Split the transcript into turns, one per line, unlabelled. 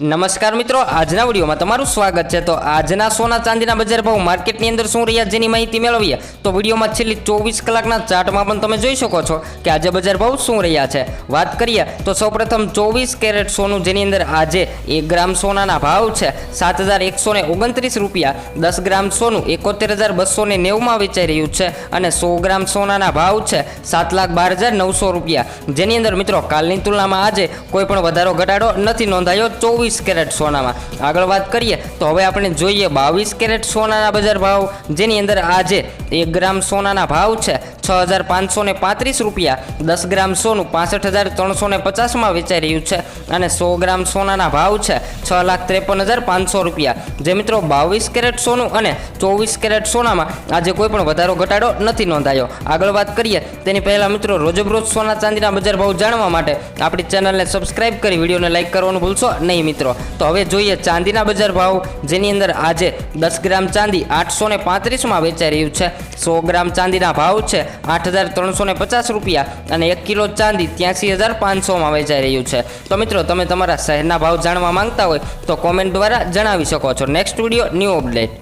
નમસ્કાર મિત્રો, આજના વિડીયોમાં તમારું સ્વાગત છે. તો આજના સોના ચાંદીના બજાર ભાવ માર્કેટની અંદર શું રહ્યા જેની માહિતી મેળવીએ? તો વિડીયોમાં છેલ્લી ચોવીસ કલાકના ચાર્ટમાં પણ તમે જોઈ શકો છો કે આજે બજાર ભાવ શું રહ્યા છે. વાત કરીએ તો સૌપ્રથમ ચોવીસ કેરેટ સોનું, જેની અંદર આજે એક ગ્રામ સોનાના ભાવ છે. સાત હજાર એકસો ને ઓગણત્રીસ રૂપિયા. દસ ગ્રામ સોનું એકોતેર હજાર બસો ને નેવુંમાં વેચાઈ રહ્યું છે અને સો ગ્રામ સોનાના ભાવ છે સાત લાખ બાર હજાર નવસો રૂપિયા. જેની અંદર મિત્રો, કાલની તુલનામાં આજે કોઈ પણ વધારો ઘટાડો નથી નોંધાયો. ચોવીસ કેરેટ સોનામાં. આગળ વાત કરીએ, તો હવે આપણે જોઈએ બાવીસ કેરેટ સોનાના બજાર ભાવ, જેની અંદર આજે એક ગ્રામ સોનાના ભાવ છે છ હજાર પાંચસો ને પાંત્રીસ રૂપિયા, દસ ગ્રામ સોનું પાસઠ હજાર ત્રણસો ને પચાસમાં વેચાઈ રહ્યું છે અને સો ગ્રામ સોનાના ભાવ છે છ લાખ ત્રેપન હજાર પાંચસો રૂપિયા. જે મિત્રો બાવીસ કેરેટ સોનું અને ચોવીસ કેરેટ સોનામાં આજે કોઈ પણ વધારો, ઘટાડો નથી નોંધાયો. આગળ વાત કરીએ, તેની પહેલાં મિત્રો રોજબરોજ સોના ચાંદીના બજાર ભાવ જાણવા માટે આપણી ચેનલને સબસ્ક્રાઇબ કરી, વિડીયોને લાઇક કરવાનું ભૂલશો નહીં મિત્રો. તો હવે જોઈએ ચાંદીના બજાર ભાવ, જેની અંદર આજે દસ ગ્રામ ચાંદી આઠસો ને પાંત્રીસમાં વેચાઈ રહ્યું છે. સો ગ્રામ ચાંદીના ભાવ છે આઠ હજાર ત્રણસો ને પચાસ રૂપિયા અને એક કિલો ચાંદી ત્યાંસી હજાર પાંચસોમાં વેચાઈ રહ્યું છે. તો મિત્રો, તમે તમારા શહેરના ભાવ જાણવા માંગતા હોય તો કોમેન્ટ દ્વારા જણાવી શકો છો. Next video new update